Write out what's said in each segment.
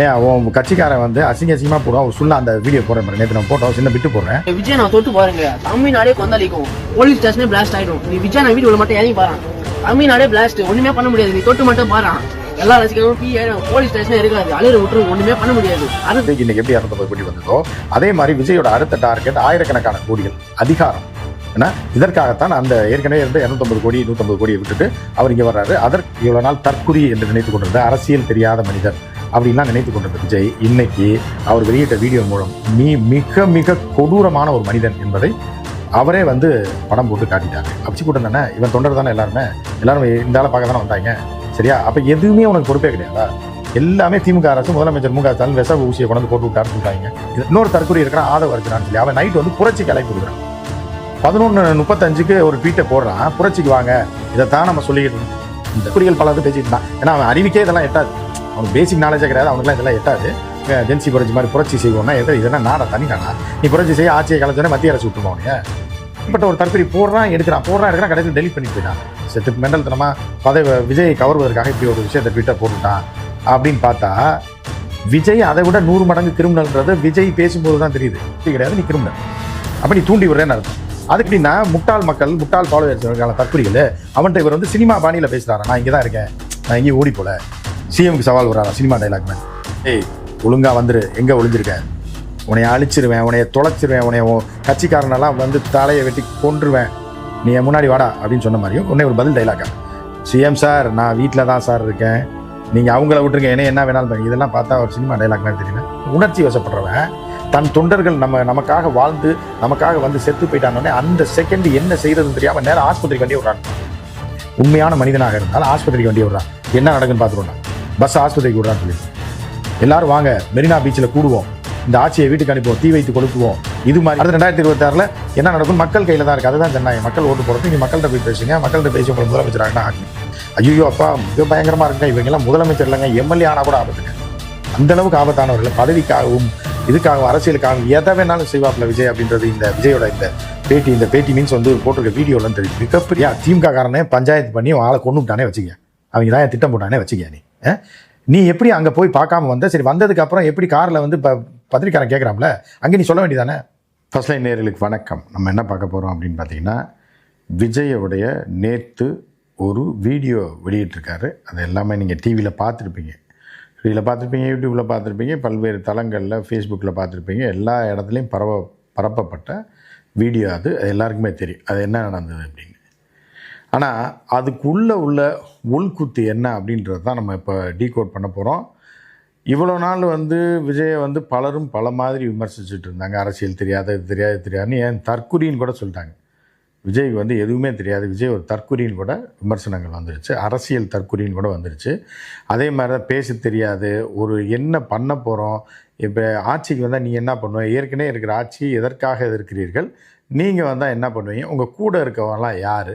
ஏ அவன் கட்சிக்காரன் வந்து அசிங்க அசிங்கமாக போடுவான். ஒரு சொல்ல அந்த வீடியோ போடுறேன் பாரு. நேத்து நான் போட்டோம். சின்ன விட்டு போடுறேன். விஜய் நான் தொட்டு பாருங்க. தமிழ்நாடே கொந்தளிக்கும். போலீஸ் ஸ்டேஷனே பிளாஸ்ட் ஆயிடும். நீ விஜய் நான் வீடியோல மட்டும் இறங்கி பாரு. தமிழ்நாடே பிளாஸ்ட் ஒண்ணுமே பண்ண முடியாது. நீ தொட்டு மட்டும் பாரு. எல்லா ரசிகர்களும் பி போலீஸ் ஸ்டேஷனே இருக்காது. அழுகிற விட்டுரும் ஒண்ணுமே பண்ண முடியாது. அது இன்னைக்கு எப்படி இரநூத்தம்பது கோடி வந்ததோ அதே மாதிரி விஜயோட அடுத்த டார்கெட் ஆயிரக்கணக்கான கோடிகள். அதிகாரம். ஏன்னா இதற்காகத்தான் அந்த ஏற்கனவே இருந்த இரநூத்தம்பது கோடி நூற்றம்பது கோடியை விட்டுட்டு அவர் இங்கே வர்றாரு. அதற்கு இவ்வளவு நாள் தற்குறி என்று நினைத்துக் கொண்டிருந்த அரசியல் தெரியாத மனிதர். அப்படின்லாம் நினைத்து கொண்டிருந்த விஜய் இன்னைக்கு அவர் வெளியிட்ட வீடியோ மூலம் நீ மிக மிக கொடூரமான ஒரு மனிதன் என்பதை அவரே வந்து படம் போட்டு காட்டிட்டாங்க அப்சி கூட்டம் தானே இவன் தொண்டர் தானே எல்லாருமே? எல்லாரும் இந்த ஆளை பார்க்க தானே வந்தாங்க? சரியா? அப்போ எதுவுமே உனக்கு பொறுப்பே கிடையாதா? எல்லாமே திமுக அரசு முதலமைச்சர் மு க ஸ்டாலின் விச ஊசியை கொண்டு போட்டு விட்டாருன்னு சொல்றாங்க. இன்னொரு தற்கொலை இருக்கிறான் ஆதவ இருக்கிறான்னு சொல்லி. அவன் நைட் வந்து புரட்சி கிளப்பி கொடுக்குறான். பதினொன்று முப்பத்தஞ்சுக்கு ஒரு ட்வீட்டை போடுறான். புரட்சிக்கு வாங்க. இதைத்தான் நம்ம சொல்லிக்கிட்டு இந்த குறிகள் பல இது பேசிட்டு இருந்தான். ஏன்னா அவன் அறிவிக்கே இதெல்லாம் எட்டாது. அவனுக்கு பேசிக் நாலேஜே கிடையாது. அவனுக்குலாம் இதெல்லாம் எட்டாது. ஜென்சி புரட்சி மாதிரி புரட்சி செய்வோம்னா எது? இதெல்லாம் நாடா தனி நாடா நீ புரட்சி செய்ய ஆட்சியை கலைச்சோடனே மத்திய அரசு விட்டுருமா அவனைய பட் ஒரு தற்கொலை போடுறான் எடுக்கிறான். போடுறான் எடுக்கிறான் கடைசியில் டெலிட் பண்ணிட்டு போயிட்டான். செத்து மெண்டல் தனமா பதவி விஜய் கவர்வதற்காக இப்படி ஒரு விஷயத்தை ட்விட்டர் போட்டுட்டான். அப்படின்னு பார்த்தா விஜய் அதை விட நூறு மடங்கு கிரிமினல்ன்றது விஜய் பேசும்போது தான் தெரியுது. இப்படி கிடையாது நீ கிரிமினல். அப்படி நீ தூண்டி விடுறேன்னு அர்த்தம். அதுக்கு எப்படின்னா முட்டாள் மக்கள் முட்டாள் ஃபாலோவர்ஸ் இருக்கான தற்கொலைகள் அவன்கிட்ட இவர் வந்து சினிமா பாணியில் பேசுகிறாரா நான் இங்கே தான் இருக்கேன். நான் எங்கேயும் ஓடி போல. சிஎம்க்கு சவால் வர்றாரா சினிமா டைலாக் மேன் ஏய். ஒழுங்கா வந்துரு. எங்க ஒளிஞ்சிருக்க? உன்னைய அழிச்சிருவேன் உன்னைய தொலைச்சிருவேன் உன்னைய உன் கட்சிக்காரனெல்லாம் வந்து தலையை வெட்டி கொன்றுவேன். நீ என் முன்னாடி வாடா அப்படின்னு சொன்ன மாதிரியும் உன்னை ஒரு பதில் டைலாக்கா சிஎம் சார் நான் வீட்டில் தான் சார் இருக்கேன். நீங்கள் அவங்கள விட்டுருங்க என்ன என்ன வேணாலும் இதெல்லாம் பார்த்தா ஒரு சினிமா டைலாக் மாதிரி தெரியல உணர்ச்சி வசப்படுறவன் தன் தொண்டர்கள் நம்ம நமக்காக வாழ்ந்து நமக்காக வந்து செத்து போயிட்டானோடனே அந்த செகண்ட் என்ன செய்யறதுன்னு தெரியாம நேரம் ஆஸ்பத்திரிக்கு வண்டி விடுறான். உண்மையான மனிதனாக இருந்தாலும் ஆஸ்பத்திரிக்கு வண்டி விடுறான். என்ன நடக்குன்னு பார்த்துருவோம் பஸ் ஆஸ்பத்திரிக்கு விடுறான்னு சொல்லி. எல்லாரும் வாங்க மெரினா பீச்சில் கூடுவோம். இந்த ஆட்சியை வீட்டுக்கு அனுப்புவோம் தீ வைத்து கொடுக்குவோம் இது மாதிரி அடுத்த ரெண்டாயிரத்தி இருபத்தாறில் என்ன நடக்கும்? மக்கள் கையில் தான் இருக்குது அதுதான் ஜனநாயகம். மக்கள் ஓட்டு போடுறது. நீங்கள் மக்கள்கிட்ட போய் பேசுங்க. மக்கள்கிட்ட பேசி உங்களை முதலமைச்சராக ஐயோ அப்பா மிக பயங்கரமாக இருக்குங்க. இவங்கெல்லாம் முதலமைச்சர் இல்லைங்க. எம்எல்ஏ ஆனால் கூட ஆபத்துங்க. அந்தளவுக்கு ஆபத்தானவர்கள். பதவிக்காகவும் இதுக்காகவும் அரசியலுக்காகவும் எதை வேணாலும் செய்வாப்பில் விஜய் அப்படின்றது இந்த விஜயோட இந்த பேட்டி இந்த பேட்டி மீன்ஸ் வந்து போட்டிருக்க வீடியோலாம் தெரியும் மிகப்பெரிய திமுக காரனே பஞ்சாயத்து பண்ணி அவன் ஆளை கொண்டு விட்டானே வச்சுக்க அவங்க தான் திட்டம் போட்டானே வச்சுக்க நீ. நீ எப்படி அங்கே போய் பார்க்காம வந்த? சரி வந்ததுக்கு அப்புறம் எப்படி காரில் வந்து இப்போ பத்திரிக்காரன் கேட்குறாம்ல அங்கே நீ சொல்ல வேண்டியதானே? ஃபர்ஸ்ட் லைன் நேர்களுக்கு வணக்கம். நம்ம என்ன பார்க்க போகிறோம் அப்படின்னு பார்த்தீங்கன்னா விஜயோடைய நேற்று ஒரு வீடியோ வெளியிட்டிருக்காரு. அது எல்லாமே நீங்கள் டிவியில் பார்த்துருப்பீங்க. டிவியில் பார்த்துருப்பீங்க யூடியூப்பில் பார்த்துருப்பீங்க பல்வேறு தளங்களில் ஃபேஸ்புக்கில் பார்த்துருப்பீங்க. எல்லா இடத்துலையும் பரவ பரப்பப்பட்ட வீடியோ அது எல்லாருக்குமே தெரியும். அது என்ன நடந்தது அப்படின்னு. ஆனால் அதுக்குள்ளே உள்ள உள்குத்து என்ன அப்படின்றது தான் நம்ம இப்போ டீகோட் பண்ண போகிறோம் இவ்வளோ நாள் வந்து விஜயை வந்து பலரும் பல மாதிரி விமர்சிச்சுட்டு இருந்தாங்க. அரசியல் தெரியாத இது தெரியாது தெரியாதுன்னு ஏன் தற்குறின்னு கூட சொல்லிட்டாங்க. விஜய்க்கு வந்து எதுவுமே தெரியாது. விஜய் ஒரு தற்குறின்னு கூட விமர்சனங்கள் வந்துருச்சு. அரசியல் தற்குறின்னு கூட வந்துருச்சு. அதே மாதிரி தான் பேச தெரியாது. ஒரு என்ன பண்ண போகிறோம் இப்போ ஆட்சிக்கு வந்தால் நீ என்ன பண்ணுவேன் ஏற்கனவே இருக்கிற ஆட்சி எதற்காக எதிர்க்கிறீர்கள்? நீங்கள் வந்தால் என்ன பண்ணுவீங்க? உங்கள் கூட இருக்கவங்களாம் யார்?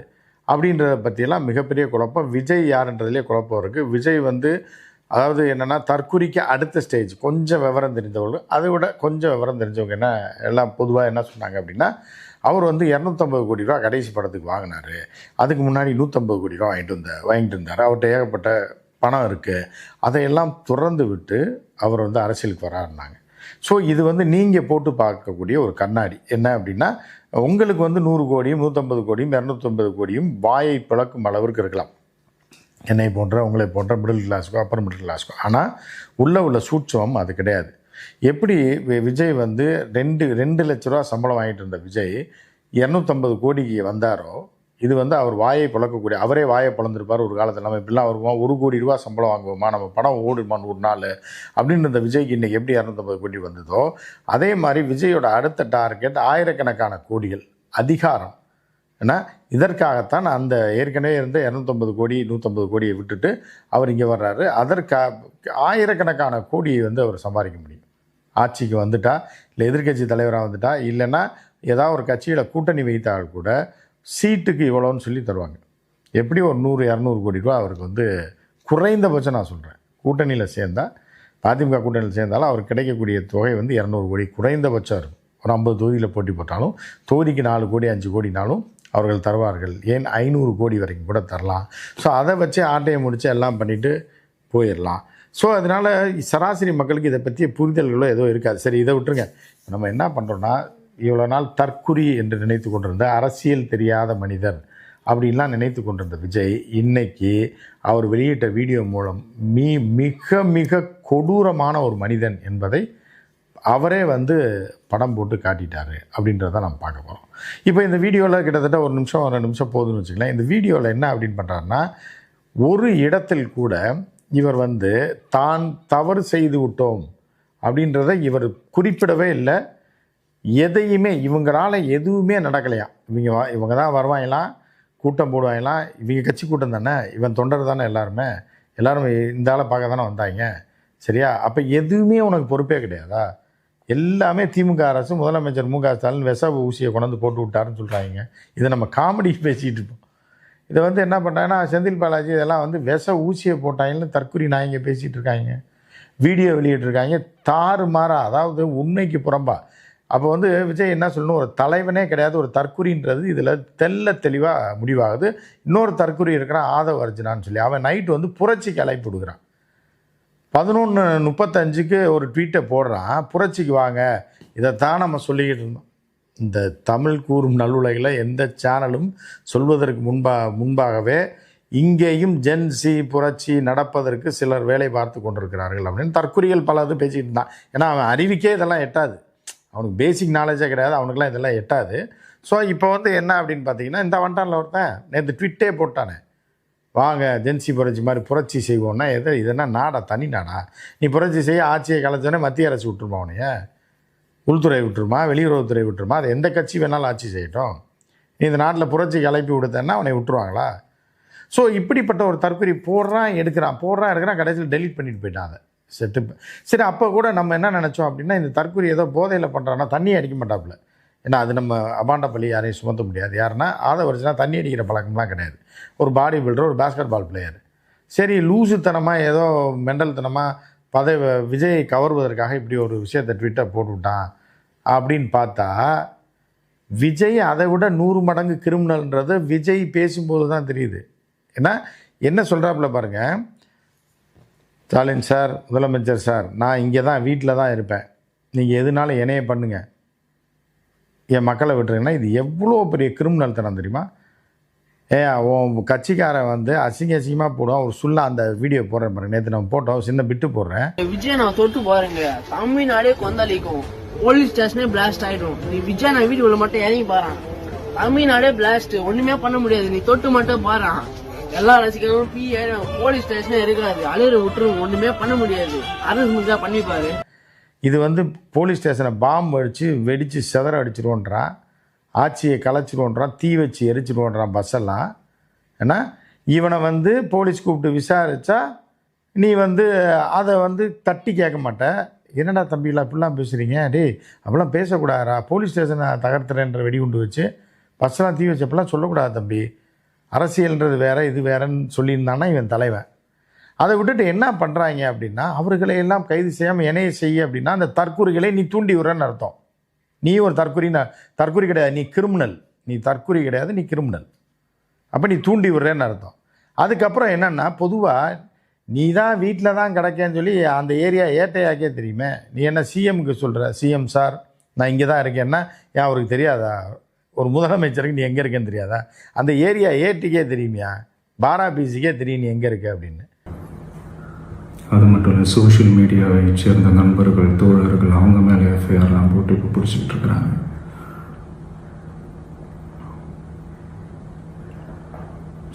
அப்படின்றத பற்றியெல்லாம் மிகப்பெரிய குழப்பம். விஜய் யாருன்றதுலேயே குழப்பம் இருக்குது விஜய் வந்து அதாவது என்னென்னா தற்குறிக்கு அடுத்த ஸ்டேஜ் கொஞ்சம் விவரம் தெரிஞ்சவங்க அதை விட கொஞ்சம் விவரம் தெரிஞ்சவங்க என்ன எல்லாம் பொதுவாக என்ன சொன்னாங்க அப்படின்னா அவர் வந்து இரநூத்தம்பது கோடி ரூபா கடைசி படத்துக்கு வாங்கினார். அதுக்கு முன்னாடி நூற்றம்பது கோடி ரூபா வாங்கிட்டு வந்தார் வாங்கிட்டு இருந்தார். அவர்கிட்ட ஏகப்பட்ட பணம் இருக்குது அதையெல்லாம் துறந்து விட்டு அவர் வந்து அரசியலுக்கு வராருனாங்க ஸோ இது வந்து நீங்கள் போட்டு பார்க்கக்கூடிய ஒரு கண்ணாடி. என்ன அப்படின்னா உங்களுக்கு வந்து நூறு கோடியும் நூற்றம்பது கோடியும் இரநூத்தம்பது கோடியும் வாயை பிளக்கும் அளவிற்கு இருக்கலாம். என்னை போன்ற உங்களை போன்ற மிடில் கிளாஸ்க்கோ அப்பர் மிடில் கிளாஸ்க்கோ ஆனால் உள்ளே உள்ள சூட்சமம் அது கிடையாது. எப்படி விஜய் வந்து ரெண்டு ரெண்டு லட்ச ரூபா சம்பளம் வாங்கிட்டு இருந்த விஜய் இரநூத்தம்பது கோடிக்கு வந்தாரோ இது வந்து அவர் வாயை பிளக்கக்கூடிய அவரே வாயை பிளந்திருப்பார் ஒரு காலத்தில். நம்ம இப்படிலாம் வருவோம்? ஒரு கோடி ரூபா சம்பளம் வாங்குவோமா? நம்ம படம் ஓடுமான்னு ஒரு நாள். அப்படின்னு இருந்த விஜய்க்கு இன்றைக்கி எப்படி இரநூத்தம்பது கோடி வந்ததோ அதே மாதிரி விஜயோட அடுத்த டார்கெட் ஆயிரக்கணக்கான கோடிகள் அதிகாரம். ஏன்னா இதற்காகத்தான் அந்த ஏற்கனவே இருந்த இரநூத்தம்பது கோடி நூற்றம்பது கோடியை விட்டுட்டு அவர் இங்கே வர்றாரு. அதற்கா ஆயிரக்கணக்கான கோடியை வந்து அவர் சம்பாதிக்க முடியும். ஆட்சிக்கு வந்துட்டா இல்லை எதிர்க்கட்சி தலைவராக வந்துட்டா இல்லைன்னா ஏதாவது ஒரு கட்சியில் கூட்டணி வைத்தால் கூட சீட்டுக்கு இவ்வளோன்னு சொல்லி தருவாங்க. எப்படி ஒரு நூறு இரநூறு கோடி ரூபா அவருக்கு வந்து குறைந்தபட்சம் நான் சொல்கிறேன் கூட்டணியில் சேர்ந்தால் அதிமுக கூட்டணியில் சேர்ந்தாலும் அவருக்கு கிடைக்கக்கூடிய தொகை வந்து இரநூறு கோடி குறைந்தபட்சம் இருக்கும். ஒரு ஐம்பது தொகுதியில் போட்டி போட்டாலும் தொகுதிக்கு நாலு கோடி அஞ்சு கோடினாலும் அவர்கள் தருவார்கள். ஏன் ஐநூறு கோடி வரைக்கும் கூட தரலாம். ஸோ அதை வச்சு ஆட்டையை முடித்து எல்லாம் பண்ணிவிட்டு போயிடலாம். ஸோ அதனால் சராசரி மக்களுக்கு இதை பற்றிய புரிதல்களோ ஏதோ இருக்காது. சரி இதை விட்டுருங்க. நம்ம என்ன பண்ணுறோன்னா இவ்வளோ நாள் தற்குறி என்று நினைத்து கொண்டிருந்த அரசியல் தெரியாத மனிதர் அப்படின்லாம் நினைத்து கொண்டிருந்த விஜய் இன்னைக்கு அவர் வெளியிட்ட வீடியோ மூலம் மீ மிக மிக கொடூரமான ஒரு மனிதன் என்பதை அவரே வந்து படம் போட்டு காட்டிட்டார் அப்படின்றத நம்ம பார்க்க போகிறோம் இப்போ இந்த வீடியோவில் கிட்டத்தட்ட ஒரு நிமிஷம் ஒரு நிமிஷம் போதுன்னு வச்சுக்கலாம் இந்த வீடியோவில் என்ன அப்படின்னு பண்ணுறாருன்னா ஒரு இடத்தில் கூட இவர் வந்து தான் தவறு செய்து விட்டோம் அப்படின்றத இவர் குறிப்பிடவே இல்லை. எதையுமே இவங்களால எதுவுமே நடக்கலையா? இவங்க வா- இவங்க தான் வருவாங்களாம் கூட்டம் போடுவாங்களாம் இவங்க கட்சி கூட்டம் தானே? இவன் தொண்டர் தானே எல்லாருமே? எல்லாரும் இந்த ஆளை பார்க்க தானே வந்தாங்க? சரியா? அப்போ எதுவுமே உனக்கு பொறுப்பே கிடையாதா? எல்லாமே திமுக அரசு முதலமைச்சர் மு க ஸ்டாலின் விஷ ஊசியை கொண்டு போட்டு விட்டாருன்னு சொல்கிறாங்க இதை நம்ம காமெடி பேசிகிட்டு இருப்போம். இதை வந்து என்ன பண்ணுறாங்கன்னா செந்தில் பாலாஜி இதெல்லாம் வந்து விஷ ஊசியை போட்டாங்கன்னு தற்குறி நாயங்க பேசிகிட்டு இருக்காங்க. வீடியோ வெளியிட்டிருக்காங்க. தாறு மாறா அதாவது உண்மைக்கு புறம்பா. அப்போ வந்து விஜய் என்ன சொல்லணும்? ஒரு தலைவனே கிடையாது ஒரு தற்குறின்றது. இதில் தெல்ல தெளிவாக முடிவாகுது. இன்னொரு தற்குறி இருக்கிறான் ஆதவ அர்ஜுனான்னு சொல்லி. அவன் நைட்டு வந்து புரட்சிக்கு அழைப்பு கொடுக்குறான் பதினொன்று முப்பத்தஞ்சுக்கு ஒரு ட்வீட்டை போடுறான். புரட்சிக்கு வாங்க இதைத்தான் நம்ம சொல்லிக்கிட்டு இருந்தோம். இந்த தமிழ் கூறும் நல்லுலகில் எந்த சேனலும் சொல்வதற்கு முன்பா முன்பாகவே இங்கேயும் ஜென்சி புரட்சி நடப்பதற்கு சிலர் வேலை பார்த்து கொண்டிருக்கிறார்கள் அப்படின்னு தற்குறிகள் பல இது பேசிக்கிட்டு இருந்தான். ஏன்னா அவன் அறிவிக்கே இதெல்லாம் எட்டாது. அவனுக்கு பேசிக் நாலேஜே கிடையாது அவனுக்குலாம் இதெல்லாம் எட்டாது. ஸோ இப்போ வந்து என்ன அப்படின்னு பார்த்தீங்கன்னா இந்த வண்டானில் ஒருத்தன் நேற்று ட்விட்டே போட்டானே. வாங்க ஜென்சி புரட்சி மாதிரி புரட்சி செய்வோம்னா எது இதுனா நாடா தனி நாடா? நீ புரட்சி செய்ய ஆட்சியை கலைச்சோன்னே மத்திய அரசு விட்டுருமா அவனையே உள்துறை விட்டுருமா? வெளியுறவுத்துறை விட்டுருமா? அது எந்த கட்சி வேணாலும் ஆட்சி செய்யட்டும். நீ இந்த நாட்டில் புரட்சி கிளப்பி விடுத்தேன்னா அவனை விட்டுருவாங்களா? ஸோ இப்படிப்பட்ட ஒரு தற்கொலை போடுறான் எடுக்கிறான். போடுறான் எடுக்கிறான் கடைசியில் டெலீட் பண்ணிட்டு போயிட்டான் அதை செட்டு சரி அப்போ கூட நம்ம என்ன நினச்சோம் அப்படின்னா இந்த தற்கொலை ஏதோ போதையில் பண்ணுறான்னா தண்ணி அடிக்க மாட்டாப்புல. ஏன்னா அது நம்ம அபாண்டப்பள்ளி யாரையும் சுமத்த முடியாது. யாருன்னா ஆதவரிச்சுனா தண்ணி அடிக்கிற பழக்கம்லாம் கிடையாது. ஒரு பாடி பில்டர் ஒரு பேஸ்கெட் பால் பிளேயர் சரி லூசுத்தனமாக ஏதோ மெண்டல்தனமாக பதவி விஜயை கவர்வதற்காக இப்படி ஒரு விஷயத்தை ட்விட்டை போட்டுவிட்டான் அப்படின்னு பார்த்தா விஜய் அதை விட நூறு மடங்கு கிரிமினல்ன்றது விஜய் பேசும்போது தான் தெரியுது. ஏன்னா என்ன சொல்கிறாப்புல பாருங்கள் ஸ்டாலின் சார் முதலமைச்சர் சார் நான் இங்கே தான் வீட்டில் தான் இருப்பேன். நீங்கள் எதுனாலும் இணைய பண்ணுங்கள் என் மக்களை விட்டுருங்கன்னா இது எவ்வளோ பெரிய கிரிமினல் தனம் தெரியுமா? ஏன் உன் கட்சிக்காரன் வந்து அசிங்க அசிங்கமாக போடுவான். ஒரு சுல்லா அந்த வீடியோ போடுறேன் பாருங்க. நேற்று நம்ம போட்டோம் சின்ன பிட்டு போடுறேன். விஜய் நான் தொட்டு பாருங்க. தமிழ்நாடே கொந்தளிக்கும். போலீஸ் ஸ்டேஷனே பிளாஸ்ட் ஆயிடும். நீ விஜய் நான் வீடியோவில் மட்டும் இறங்கி பாரு. தமிழ்நாடே பிளாஸ்ட் ஒண்ணுமே பண்ண முடியாது. நீ தொட்டு மட்டும் பாரு. எல்லா ரசிகர்களும் பி போலீஸ் ஸ்டேஷனே இருக்காது. அழுற விட்டுரும். ஒண்ணுமே பண்ண முடியாது. அரசு முடிஞ்சா பண்ணிப்பாரு. இது வந்து போலீஸ் ஸ்டேஷனை பாம்பு அடித்து வெடித்து செதற அடிச்சிருவோன்றான். ஆட்சியை கலைச்சிருவோன்றான். தீ வச்சு எரிச்சிருவோன்றான் பஸ்ஸெல்லாம் ஏன்னா இவனை வந்து போலீஸ் கூப்பிட்டு விசாரித்தா நீ வந்து அதை வந்து தட்டி கேட்க மாட்ட. என்னடா தம்பிலாம் இப்படிலாம் பேசுகிறீங்க டே அப்படிலாம் பேசக்கூடாதா போலீஸ் ஸ்டேஷனை தகர்த்துறேன்ற வெடிகுண்டு வச்சு பஸ்ஸெல்லாம் தீ வச்சப்பெல்லாம் சொல்லக்கூடாது தம்பி. அரசியல்ன்றது வேற இது வேறன்னு சொல்லியிருந்தானா இவன் தலைவன். அதை விட்டுட்டு என்ன பண்ணுறாங்க அப்படின்னா அவர்களை எல்லாம் கைது செய்யாமல் என்னைய செய்ய அப்படின்னா அந்த தற்கூறிகளை நீ தூண்டி விடுறன்னு அர்த்தம். நீ ஒரு நான் தற்கூரி கிடையாது நீ கிரிமினல் நீ தற்கூறி கிடையாது நீ கிரிமினல் அப்போ நீ தூண்டி விடுறேன்னு அர்த்தம். அதுக்கப்புறம் என்னென்னா பொதுவாக நீ தான் வீட்டில் தான் கிடைக்கேன்னு சொல்லி அந்த ஏரியா ஏட்டையாக்கே தெரியுமே. நீ என்ன சிஎம்க்கு சொல்கிற சிஎம் சார் நான் இங்கே தான் இருக்கேன்னா ஏன் அவருக்கு தெரியாதா? ஒரு முதலமைச்சருக்கு நீ எங்கே இருக்கேன்னு தெரியாதா? அந்த ஏரியா ஏட்டுக்கே தெரியுமியா? பாரா பிசிக்கே தெரியும் நீ எங்கே இருக்க அப்படின்னு. அது மட்டும் இல்லை சோஷியல் மீடியாவை சேர்ந்த நண்பர்கள் தோழர்கள் அவங்க மேலே எஃப்ஐஆர்லாம் போட்டு இப்போ பிடிச்சிக்கிட்டு இருக்கிறாங்க.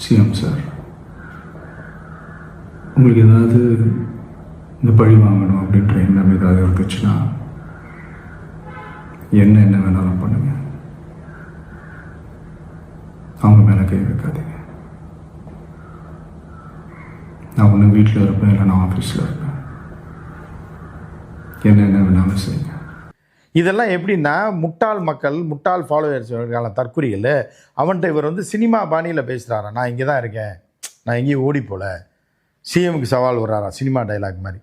சிஎம் சார் உங்களுக்கு ஏதாவது இந்த பழி வாங்கணும் அப்படின்ற எண்ணம் ஏதாவது இருந்துச்சுன்னா என்ன என்ன வேணாலும் பண்ணுங்கள் அவங்க வைக்காதீங்க நான் ஒன்று வீட்டில் இருப்பேன் இல்லை நான் ஆஃபீஸில் இருப்பேன். என்ன என்ன வேணாலும் செய்யுங்க. இதெல்லாம் எப்படின்னா முட்டாள் மக்கள் முட்டாள் ஃபாலோவர்ஸ் இருக்கான தற்குறிகள் அவன்கிட்ட இவர் வந்து சினிமா பாணியில் பேசுகிறாரா நான் இங்கே தான் இருக்கேன். நான் எங்கேயும் ஓடி போல. சிஎம்க்கு சவால் விட்றாரா? சினிமா டைலாக் மாதிரி.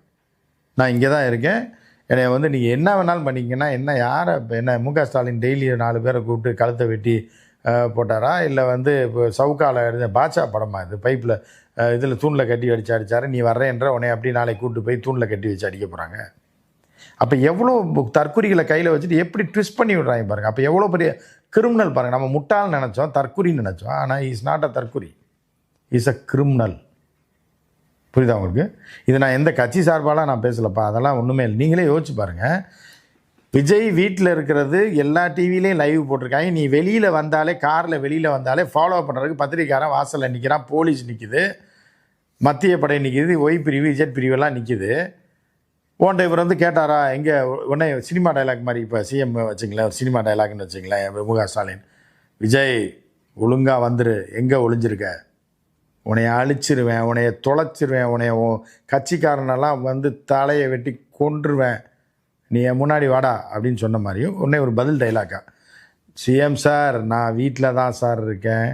நான் இங்கே தான் இருக்கேன். என்னை வந்து நீங்கள் என்ன வேணாலும் பண்ணிங்கன்னா என்ன யாரை என்ன மு க ஸ்டாலின் டெய்லி நாலு பேரை கூப்பிட்டு கழுத்தை வெட்டி போட்டாரா? இல்லை வந்து இப்போ சவுக்கால இருந்த பாட்சா படமா இது? பைப்பில் இதில் தூணில் கட்டி அடிச்சு அடிச்சாரு நீ வர்றேன்ற உடனே அப்படி நாளைக்கு கூட்டு போய் தூணில் கட்டி வச்சு அடிக்க போகிறாங்க அப்போ எவ்வளோ தற்குறிகளை கையில் வச்சுட்டு எப்படி ட்விஸ்ட் பண்ணி விடுறாங்க பாருங்கள் அப்போ எவ்வளோ பெரிய கிரிமினல் பாருங்கள் நம்ம முட்டால் நினச்சோம் தற்குறின்னு நினச்சோம். ஆனால் இஸ் நாட் அ தற்குறி. இஸ் அ கிரிமினல் புரியுதா உங்களுக்கு? இது நான் எந்த கட்சி சார்பாலாம் நான் பேசலப்பா. அதெல்லாம் ஒன்றுமே இல்லை. நீங்களே யோசிச்சு பாருங்கள் விஜய் வீட்டில் இருக்கிறது எல்லா டிவிலையும் லைவ் போட்டிருக்காங்க. நீ வெளியில் வந்தாலே காரில் வெளியில் வந்தாலே ஃபாலோ பண்ணுறதுக்கு பத்திரிக்காரன் வாசலில் நிற்கிறான் போலீஸ் நிற்கிது மத்திய படை நிற்கிது ஒய் பிரிவு இஜெட் பிரிவெல்லாம் நிற்கிது ஓன்ட்ட இவர் வந்து கேட்டாரா எங்கே உடனே சினிமா டைலாக் மாதிரி இப்போ சிஎம் வச்சுங்களேன் ஒரு சினிமா டைலாக்னு வச்சுங்களேன் முக ஸ்டாலின். விஜய் ஒழுங்காக வந்துரு. எங்கே ஒளிஞ்சிருக்க? உன்னைய அழிச்சிருவேன் உன்னைய தொலைச்சிருவேன் உன்னைய கட்சிக்காரனெல்லாம் வந்து தலையை வெட்டி கொன்றுவேன். நீ என் முன்னாடி வாடா அப்படின்னு சொன்ன மாதிரியும் உடனே ஒரு பதில் டைலாக்கா சிஎம் சார் நான் வீட்டில் தான் சார் இருக்கேன்.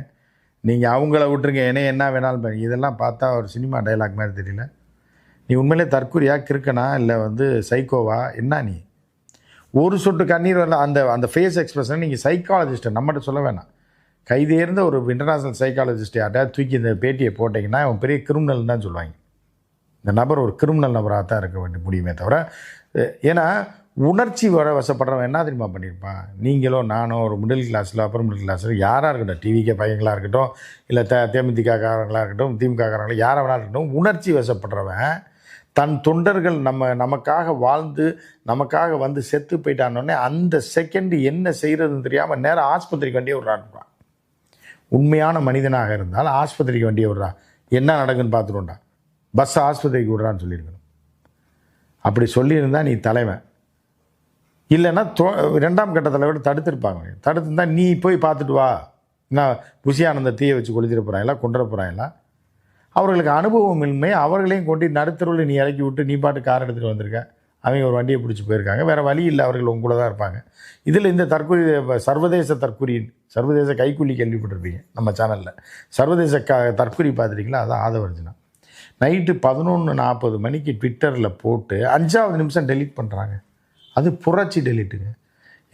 நீங்கள் அவங்கள விட்டுருங்க என்ன என்ன வேணாலும் பண்ணி இதெல்லாம் பார்த்தா ஒரு சினிமா டைலாக் மாதிரி தெரியல. நீ உண்மையிலே தற்கொலையாக கிறுக்கனா இல்லை வந்து சைக்கோவா என்ன நீ? ஒரு சொட்டு கண்ணீர் வரல அந்த அந்த ஃபேஸ் எக்ஸ்பிரஷன் நீங்கள் சைக்காலஜிஸ்ட்டை நம்மகிட்ட சொல்ல வேணாம். கைதேர்ந்த ஒரு இன்டர்நேஷ்னல் சைக்காலஜிஸ்ட் யார்ட்டா தூக்கி இந்த பேட்டியை போட்டிங்கன்னா அவன் பெரிய கிரிமினல் தான் சொல்லுவாங்க. இந்த நபர் ஒரு கிரிமினல் நபராக தான் இருக்க வேண்டிய முடியுமே தவிர ஏன்னா உணர்ச்சி வர வசப்படுறவன் என்ன தெரியுமா பண்ணியிருப்பான்? நீங்களோ நானோ ஒரு மிடில் கிளாஸில் அப்புறம் மிடில் கிளாஸில் யாராக இருக்கட்டும் டிவிக்கே பையங்களாக இருக்கட்டும் இல்லை த தேமுதிக காரங்களாக இருக்கட்டும் திமுககாரங்களாக யாராக வேணா இருக்கட்டும் உணர்ச்சி வசப்படுறவன் தன் தொண்டர்கள் நம்ம நமக்காக வாழ்ந்து நமக்காக வந்து செத்து போயிட்டானோடனே அந்த செகண்ட் என்ன செய்கிறதுன்னு தெரியாமல் நேரம் ஆஸ்பத்திரிக்கு வண்டியை விட்றான்றான் உண்மையான மனிதனாக இருந்தால் ஆஸ்பத்திரிக்கு வண்டியை விட்றான். என்ன நடக்குன்னு பார்த்துருண்டா பஸ் ஆஸ்பத்திரிக்கு விட்றான்னு சொல்லியிருக்கணும். அப்படி சொல்லியிருந்தா நீ தலைவன். இல்லைன்னா தொ ரெண்டாம் கட்டத்தில் விட தடுத்திருப்பாங்க. தடுத்துருந்தா நீ போய் பார்த்துட்டு வா. நான் புஷியானந்த தீயை வச்சு கொளுத்திட போகிறாங்களா கொண்டுற போகிறாங்களா அவர்களுக்கு அனுபவம் இன்மை அவர்களையும் கொண்டு நடுத்தருவில் நீ இறக்கி விட்டு நீ பாட்டு கார் எடுத்துகிட்டு வந்திருக்க. அவங்க ஒரு வண்டியை பிடிச்சி போயிருக்காங்க. வேறு வழி இல்லை அவர்கள் உங்க கூட தான் இருப்பாங்க. இதில் இந்த தற்கொலை சர்வதேச தற்கொலை சர்வதேச கைக்கூலி கேள்விப்பட்டிருப்பீங்க நம்ம சேனலில் சர்வதேச க தற்கொலை பார்த்துருக்கீங்களா? அதான் ஆதவர்ஜனா நைட்டு பதினொன்று நாற்பது மணிக்கு ட்விட்டரில் போட்டு அஞ்சாவது நிமிஷம் டெலிட் பண்ணுறாங்க அது புரட்சி டெலிட்டுங்க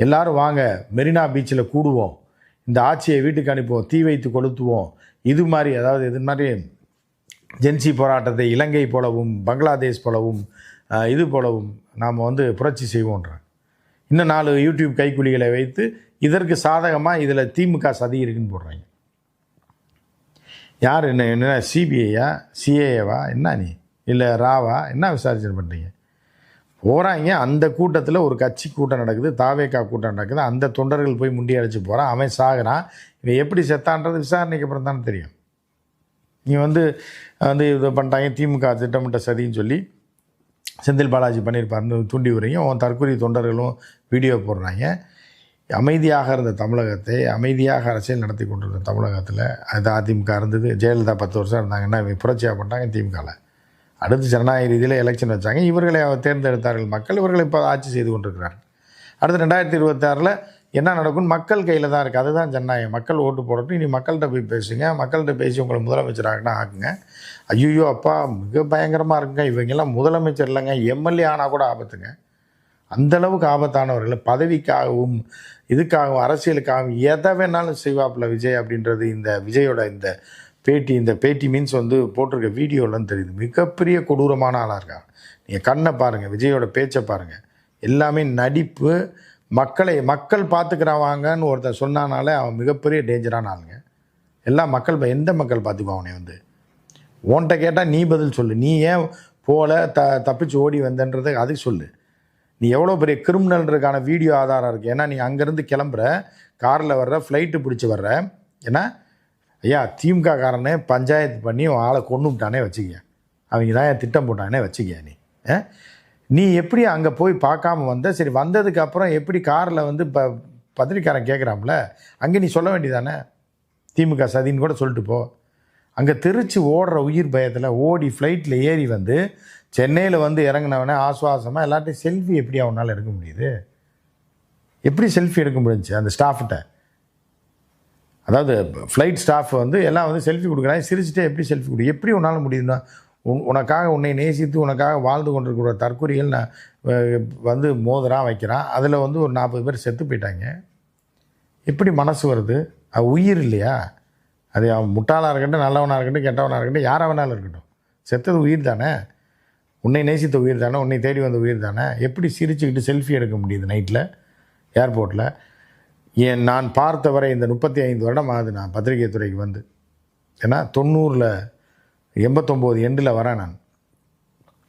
எல்லாரும் வாங்க மெரினா பீச்சில் கூடுவோம். இந்த ஆட்சியை வீட்டுக்கு அனுப்புவோம் தீ வைத்து கொளுத்துவோம். இது மாதிரி அதாவது இது மாதிரி ஜென்சி போராட்டத்தை இலங்கை போலவும் பங்களாதேஷ் போலவும் இது போலவும் நாம் வந்து புரட்சி செய்வோன்றாங்க இன்னும் நாலு யூடியூப் கைக்குலிகளை வைத்து இதற்கு சாதகமாக இதில் திமுக சதி இருக்குன்னு போடுறாங்க. யார் என்ன என்ன சிபிஐயா சிஏஏவா? என்ன நீ? இல்லை ராவா? என்ன விசாரிச்சு பண்ணுறீங்க போகிறாங்க அந்த கூட்டத்தில் ஒரு கட்சி கூட்டம் நடக்குது தாவேக்கா கூட்டம் நடக்குது. அந்த தொண்டர்கள் போய் முண்டி அடிச்சு போகிறான் அவன் சாகுறான். இவன் எப்படி செத்தான்றது விசாரணைக்கு அப்புறம் தானே தெரியும். நீ வந்து வந்து இது பண்ணிட்டாங்க. திமுக திட்டமிட்ட சதின்னு சொல்லி செந்தில் பாலாஜி பண்ணியிருப்பாருன்னு தூண்டி விடுறீங்க உன் தற்கொலை தொண்டர்களும் வீடியோ போடுறாங்க. அமைதியாக இருந்த தமிழகத்தை அமைதியாக அரசியல் நடத்தி கொண்டிருந்த தமிழகத்தில் அது அதிமுக இருந்தது ஜெயலலிதா பத்து வருஷம் இருந்தாங்கன்னா இவங்க புரட்சியாக பண்ணிட்டாங்க திமுகவில் அடுத்து ஜனநாயக ரீதியில் எலெக்ஷன் வச்சாங்க. இவர்களை அவர் தேர்ந்தெடுத்தார்கள் மக்கள் இவர்களை இப்போ ஆட்சி செய்து கொண்டிருக்கிறார்கள் அடுத்து ரெண்டாயிரத்தி இருபத்தாறில் என்ன நடக்கும் மக்கள் கையில் தான் இருக்குது அதுதான் ஜனநாயகம். மக்கள் ஓட்டு போடட்டும். இனி மக்கள்கிட்ட போய் பேசுங்க. மக்கள்கிட்ட பேசி உங்களை முதலமைச்சராகனா ஆக்குங்க. ஐயோ அப்பா மிக பயங்கரமாக இருக்குங்க. இவங்கெல்லாம் முதலமைச்சர் இல்லைங்க. எம்எல்ஏ ஆனால் கூட ஆபத்துங்க. அந்த அளவுக்கு ஆபத்தானவர்கள். பதவிக்காகவும் இதுக்காகவும் அரசியலுக்காகவும் எதை வேணாலும் செய்வாப்பில் விஜய் அப்படின்றது இந்த விஜயோட இந்த பேட்டி இந்த பேட்டி மீன்ஸ் வந்து போட்டிருக்க வீடியோலாம் தெரியுது. மிகப்பெரிய கொடூரமான ஆளாக இருக்காங்க. நீங்கள் கண்ணை பாருங்கள் விஜயோட பேச்சை பாருங்கள் எல்லாமே நடிப்பு மக்களை மக்கள் பார்த்துக்கிறவாங்கன்னு ஒருத்தன் சொன்னானாலே அவன் மிகப்பெரிய டேஞ்சரான ஆளுங்க. எல்லா மக்கள் எந்த மக்கள் பார்த்துக்குவான் அவனை வந்து? உன்கிட்ட கேட்டால் நீ பதில் சொல்லு. நீ ஏன் போல த தப்பிச்சு ஓடி வந்தன்றது அதுக்கு சொல்லு. நீ எவ்வளோ பெரிய கிரிமினல்ன்றதுக்கான வீடியோ ஆதாரம் இருக்குது ஏன்னா நீ அங்கேருந்து கிளம்புற காரில் வர்ற ஃப்ளைட்டு பிடிச்சி வர்ற. ஏன்னா ஐயா திமுக காரனே பஞ்சாயத்து பண்ணி உன் ஆளை கொண்டு விட்டானே வச்சுக்க அவங்க தான் என் திட்டம் போட்டானே வச்சுக்க நீ. ஆ? நீ எப்படி அங்கே போய் பார்க்காம வந்த? சரி வந்ததுக்கு அப்புறம் எப்படி காரில் வந்து ப பத்திரிக்காரன் கேட்குறாம்ல அங்கே நீ சொல்ல வேண்டியதானே? திமுக சதின்னு கூட சொல்லிட்டு போ. அங்கே திருச்சி ஓடுற உயிர் பயத்தில் ஓடி ஃப்ளைட்டில் ஏறி வந்து சென்னையில் வந்து இறங்கினவனே ஆசுவாசமாக எல்லாத்தையும் செல்ஃபி எப்படி அவனால் எடுக்க முடியுது? எப்படி செல்ஃபி எடுக்க முடிஞ்சு அந்த ஸ்டாஃப்கிட்ட அதாவது ஃப்ளைட் ஸ்டாஃப் வந்து எல்லாம் வந்து செல்ஃபி கொடுக்குறாங்க. சிரிச்சுட்டே எப்படி செல்ஃபி கொடு? எப்படி உன்னால் முடியும்னா உன் உனக்காக உன்னை நேசித்து உனக்காக வாழ்ந்து கொண்டிருக்கிற தற்கொலைகள் நான் வந்து மோதுறான் வைக்கிறான். அதில் வந்து ஒரு நாற்பது பேர் செத்து போயிட்டாங்க. எப்படி மனசு வருது? அது உயிர் இல்லையா? அது அவன் முட்டாளாக இருக்கட்டும் நல்லவனாக இருக்கட்டும் கெட்டவனாக இருக்கட்டும் யாராக வேணாலும் இருக்கட்டும். செத்தது உயிர் தானே? உன்னை நேசித்த உயிர் தானே? உன்னை தேடி வந்த உயிர் தானே? எப்படி சிரிச்சுக்கிட்டு செல்ஃபி எடுக்க முடியுது நைட்டில் ஏர்போர்ட்டில் ஏன் நான் பார்த்தவரை இந்த முப்பத்தி ஐந்து வருடம் ஆகுது. நான் பத்திரிகை துறைக்கு வந்து. ஏன்னா தொண்ணூறில் எண்பத்தொம்போது எண்டில் வரேன் நான்.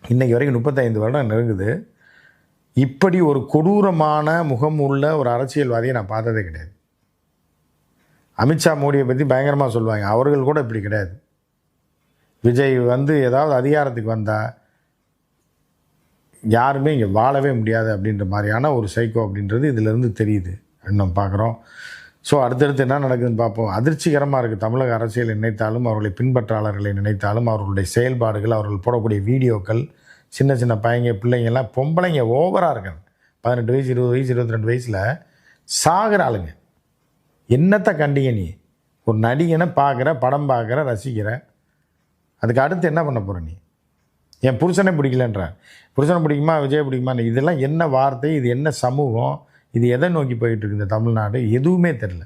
இன்றைக்கு வரைக்கும் முப்பத்தைந்து வருடம் நெருங்குது. இப்படி ஒரு கொடூரமான முகம் உள்ள ஒரு அரசியல்வாதியை நான் பார்த்ததே கிடையாது. அமித்ஷா மோடியை பற்றி பயங்கரமாக சொல்லுவாங்க. அவர்கள் கூட இப்படி கிடையாது. விஜய் வந்து ஏதாவது அதிகாரத்துக்கு வந்தால் யாருமே இங்கே வாழவே முடியாது அப்படின்ற மாதிரியான ஒரு சைக்கோ அப்படின்றது இதிலிருந்து தெரியுது. நம்ம பார்க்குறோம். ஸோ அடுத்தடுத்து என்ன நடக்குதுன்னு பார்ப்போம். அதிர்ச்சிகரமாக இருக்குது தமிழக அரசியல் நினைத்தாலும் அவர்களை பின்பற்றாளர்களை நினைத்தாலும் அவர்களுடைய செயல்பாடுகள் அவர்கள் போடக்கூடிய வீடியோக்கள் சின்ன சின்ன பையங்க பிள்ளைங்கெல்லாம் பொம்பளைங்க ஓவராக இருக்காங்க. பதினெட்டு வயசு இருபது வயசு இருபத்தி ரெண்டு வயசில் சாகிற ஆளுங்க. என்னத்தை கண்டிங்க நீ? ஒரு நடிகனை பார்க்குற படம் பார்க்குற ரசிக்கிற. அதுக்கு அடுத்து என்ன பண்ண போகிற நீ? என் புருஷனே பிடிக்கலன்ற. புருஷனை பிடிக்குமா விஜய் பிடிக்குமா இதெல்லாம் என்ன வார்த்தை இது என்ன சமூகம் இது எதை நோக்கி போயிட்டுருக்கு இந்த தமிழ்நாடு? எதுவுமே தெரில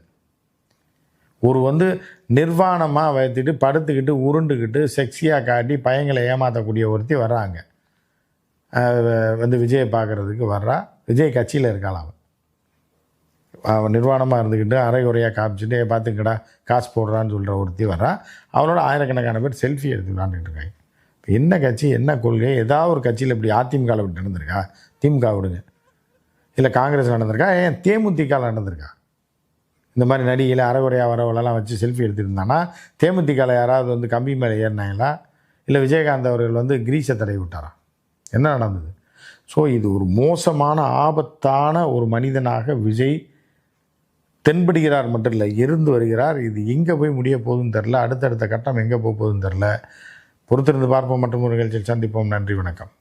ஒரு வந்து நிர்வாணமாக வைத்துட்டு படுத்துக்கிட்டு உருண்டுக்கிட்டு செக்ஸியாக காட்டி பையங்களை ஏமாற்றக்கூடிய ஒருத்தி வர்றாங்க. வந்து விஜயை பார்க்குறதுக்கு வர்றா. விஜய் கட்சியில் இருக்காளாம் அவன் நிர்வாணமாக இருந்துக்கிட்டு அரைகுறையாக காமிச்சுட்டு காமிச்சிட்டு பார்த்துக்கடா காசு போடுறான்னு சொல்கிற ஒருத்தி வரான் அவளோட ஆயிரக்கணக்கான பேர் செல்ஃபி எடுத்து விளாண்டுட்டு இருக்காங்க. என்ன கட்சி என்ன கொள்கை ஏதாவது ஒரு கட்சியில் இப்படி அதிமுகவில் இப்படி நடந்திருக்கா? திமுக விடுங்க. இல்லை காங்கிரஸ் நடந்திருக்கா? ஏன் தேமுதிக நடந்திருக்கா? இந்த மாதிரி நடிகையில் அரைகுறையாக வரவளெல்லாம் வச்சு செல்ஃபி எடுத்துருந்தானா? தேமுதிகவில் யாராவது வந்து கம்பி மேலே ஏறினாங்களா? இல்லை விஜயகாந்த் அவர்கள் வந்து கிரீஸை தடவி விட்டாரா? என்ன நடந்தது? ஸோ இது ஒரு மோசமான ஆபத்தான ஒரு மனிதனாக விஜய் தென்படுகிறார் மட்டும் இல்லை இருந்து வருகிறார். இது எங்கே போய் முடிய போகுதுன்னு தெரில அடுத்தடுத்த கட்டம் எங்கே போக போகுதுன்னு தெரில பொறுத்திருந்து பார்ப்போம் மற்றும் ஒரு நிகழ்ச்சியில் சந்திப்போம். நன்றி வணக்கம்.